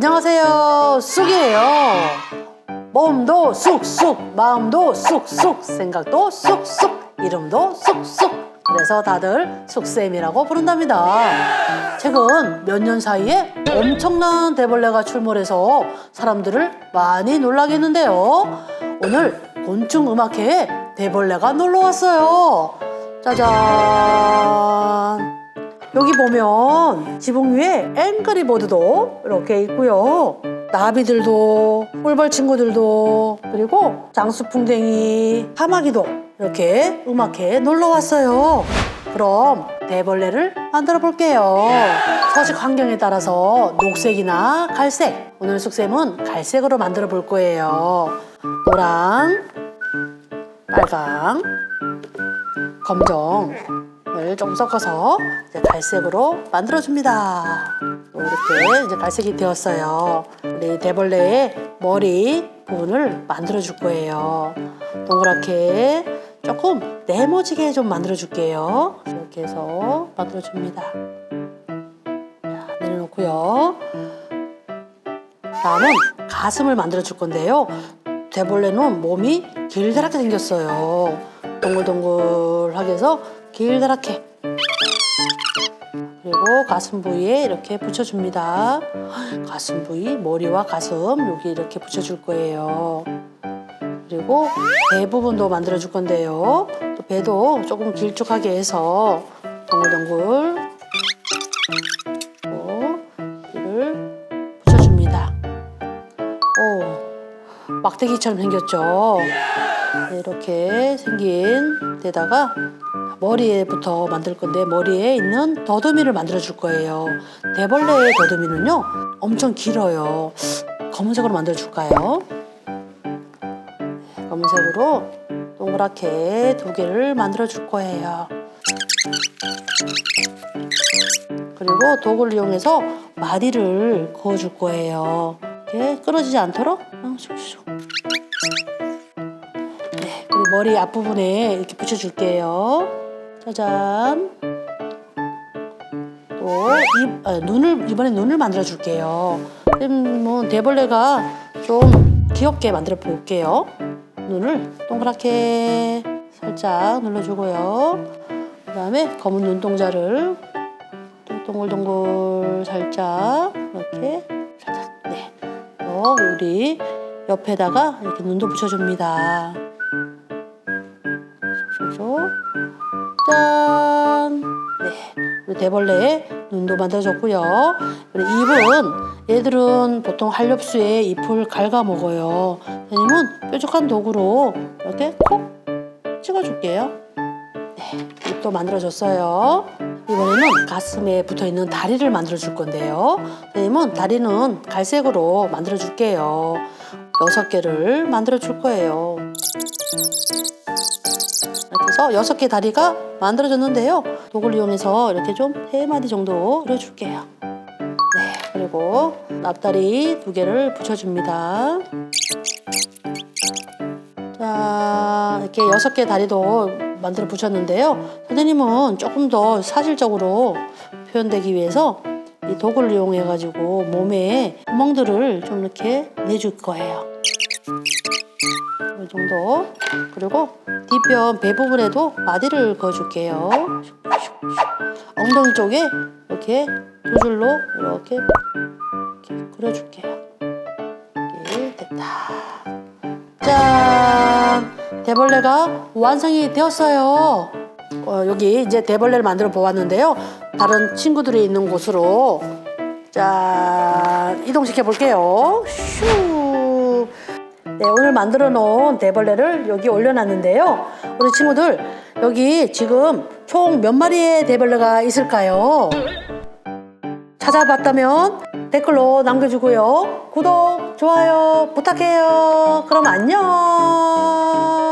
안녕하세요. 쑥이에요. 몸도 쑥쑥, 마음도 쑥쑥, 생각도 쑥쑥, 이름도 쑥쑥. 그래서 다들 쑥쌤이라고 부른답니다. 최근 몇 년 사이에 엄청난 대벌레가 출몰해서 사람들을 많이 놀라게 했는데요. 오늘 곤충 음악회에 대벌레가 놀러 왔어요. 짜잔. 여기 보면 지붕 위에 앵그리보드도 이렇게 있고요. 나비들도, 꿀벌 친구들도, 그리고 장수풍뎅이, 하마기도 이렇게 음악회에 놀러 왔어요. 그럼 대벌레를 만들어 볼게요. 서식 환경에 따라서 녹색이나 갈색. 오늘 숙쌤은 갈색으로 만들어 볼 거예요. 노랑, 빨강, 검정 을 좀 섞어서 이제 갈색으로 만들어줍니다. 이렇게 이제 갈색이 되었어요. 우리 대벌레의 머리 부분을 만들어줄 거예요. 동그랗게 조금 네모지게 좀 만들어줄게요. 이렇게 해서 만들어줍니다. 자, 내려놓고요. 다음은 가슴을 만들어줄 건데요. 대벌레는 몸이 길다랗게 생겼어요. 동글동글하게 해서 길다랗게. 그리고 가슴 부위에 이렇게 붙여줍니다. 가슴 부위, 머리와 가슴 여기 이렇게 붙여줄 거예요. 그리고 배 부분도 만들어줄 건데요. 또 배도 조금 길쭉하게 해서 동글동글 막대기처럼 생겼죠. 네, 이렇게 생긴 데다가 머리에부터 만들 건데 머리에 있는 더듬이를 만들어 줄 거예요. 대벌레의 더듬이는요 엄청 길어요. 검은색으로 만들어 줄까요? 네, 검은색으로 동그랗게 두 개를 만들어 줄 거예요. 그리고 도구를 이용해서 마디를 그어 줄 거예요. 이렇게 끊어지지 않도록 어, 슉슉. 머리 앞부분에 이렇게 붙여줄게요. 짜잔. 또 입, 아, 눈을 이번에 눈을 만들어 줄게요. 뭐 대벌레가 좀 귀엽게 만들어 볼게요. 눈을 동그랗게 살짝 눌러주고요. 그 다음에 검은 눈동자를 또 동글동글 살짝 이렇게 살짝 네. 또 우리 옆에다가 이렇게 눈도 붙여줍니다. 쏙쏙. 짠. 네. 우리 대벌레 눈도 만들어줬고요. 그리고 잎은 얘들은 보통 한렵수에 잎을 갉아 먹어요. 선생님은 뾰족한 도구로 이렇게 콕 찍어줄게요. 네, 잎도 만들어줬어요. 이번에는 가슴에 붙어 있는 다리를 만들어 줄 건데요. 선생님은 다리는 갈색으로 만들어 줄게요. 여섯 개를 만들어 줄 거예요. 여섯 개 다리가 만들어졌는데요. 도구를 이용해서 이렇게 좀 세 마디 정도 그려줄게요. 네, 그리고 앞다리 두 개를 붙여줍니다. 자, 이렇게 여섯 개 다리도 만들어 붙였는데요. 선생님은 조금 더 사실적으로 표현되기 위해서 이 도구를 이용해 가지고 몸에 구멍들을 좀 이렇게 내줄 거예요. 이 정도. 그리고 뒷변 배 부분에도 마디를 그어줄게요. 엉덩이 쪽에 이렇게 두 줄로 이렇게, 이렇게 그려줄게요. 이렇게 됐다. 짠! 대벌레가 완성이 되었어요. 어, 여기 이제 대벌레를 만들어 보았는데요. 다른 친구들이 있는 곳으로 짠 이동시켜 볼게요. 슈. 네, 오늘 만들어 놓은 대벌레를 여기 올려놨는데요. 우리 친구들 여기 지금 총 몇 마리의 대벌레가 있을까요? 찾아봤다면 댓글로 남겨주고요. 구독, 좋아요 부탁해요. 그럼 안녕.